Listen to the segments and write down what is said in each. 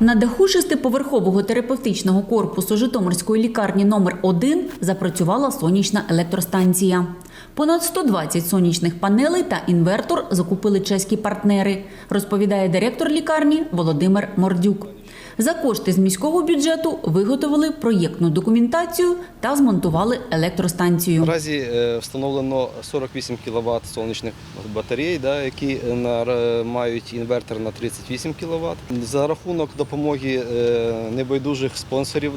На даху шестиповерхового терапевтичного корпусу Житомирської лікарні номер 1 запрацювала сонячна електростанція. Понад 120 сонячних панелей та інвертор закупили чеські партнери, розповідає директор лікарні Володимир Мордюк. За кошти з міського бюджету виготовили проєктну документацію та змонтували електростанцію. Наразі е, встановлено 48 кВт сонячних батарей, які е, мають інвертор на 38 кВт. За рахунок допомоги е, небайдужих спонсорів,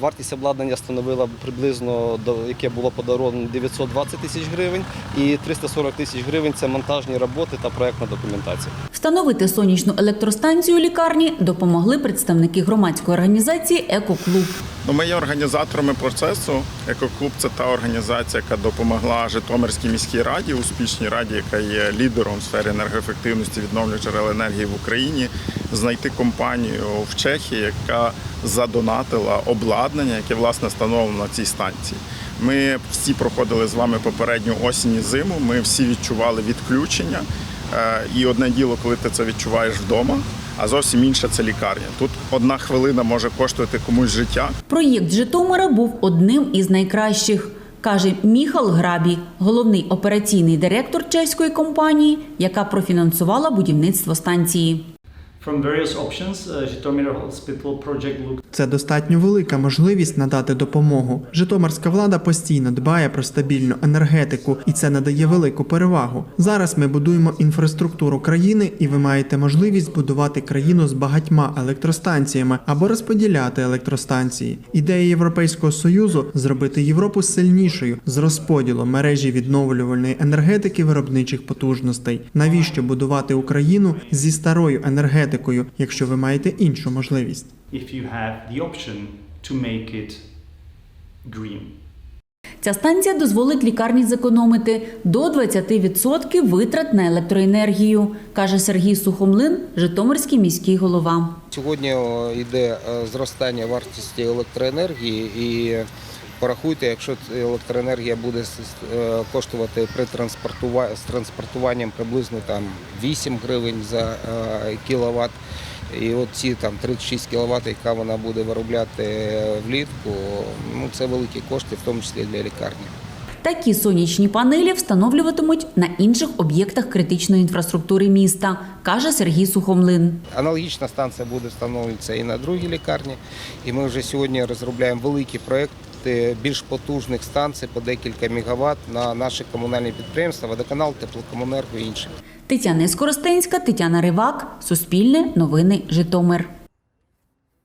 вартість обладнання становила приблизно яке було подаровано 920 тисяч гривень, і 340 тисяч гривень це монтажні роботи та проектна документація. Встановити сонячну електростанцію лікарні допомогли представники громадської організації Екоклуб. Ну, ми є організаторами процесу. Екоклуб це та організація, яка допомогла Житомирській міській раді, успішній раді, яка є лідером в сфері енергоефективності відновлюваних джерел енергії в Україні, знайти компанію в Чехії, яка задонатила обладнання, яке власне встановлено на цій станції. Ми всі проходили з вами попередню осінь і зиму. Ми всі відчували відключення. Е, І одне діло, коли ти це відчуваєш вдома, а зовсім інша це лікарня. Тут одна хвилина може коштувати комусь життя. Проєкт Житомира був одним із найкращих, каже Міхал Грабі, головний операційний директор чеської компанії, яка профінансувала будівництво станції. From various options, uh, Jitomir Hospital project looked Це достатньо велика можливість надати допомогу. Житомирська влада постійно дбає про стабільну енергетику, і це надає велику перевагу. Зараз ми будуємо інфраструктуру країни, і ви маєте можливість будувати країну з багатьма електростанціями або розподіляти електростанції. Ідея Європейського союзу зробити Європу сильнішою з розподілом мережі відновлювальної енергетики виробничих потужностей. Навіщо будувати Україну зі старою енергетикою, якщо ви маєте іншу можливість? if you have the option to make it green. Ця станція дозволить лікарні зекономити до 20% витрат на електроенергію, каже Сергій Сухомлин, Житомирський міський голова. Сьогодні йде е, зростання вартості електроенергії і порахуйте, якщо електроенергія буде е, коштувати при транспортува- з транспортуванням приблизно там 8 гривень за е, кіловат. І от ці там 36 кВт, яка вона буде виробляти влітку, ну це великі кошти, в тому числі для лікарні. Такі сонячні панелі встановлюватимуть на інших об'єктах критичної інфраструктури міста, каже Сергій Сухомлин. Аналогічна станція буде встановлюватися і на другій лікарні. І ми вже сьогодні розробляємо великі проекти більш потужних станцій по декілька мегаватт на наші комунальні підприємства, водоканал, теплокомунерго і інші. Тетяна Скоростенська, Тетяна Ривак, Суспільне, Новини Житомир.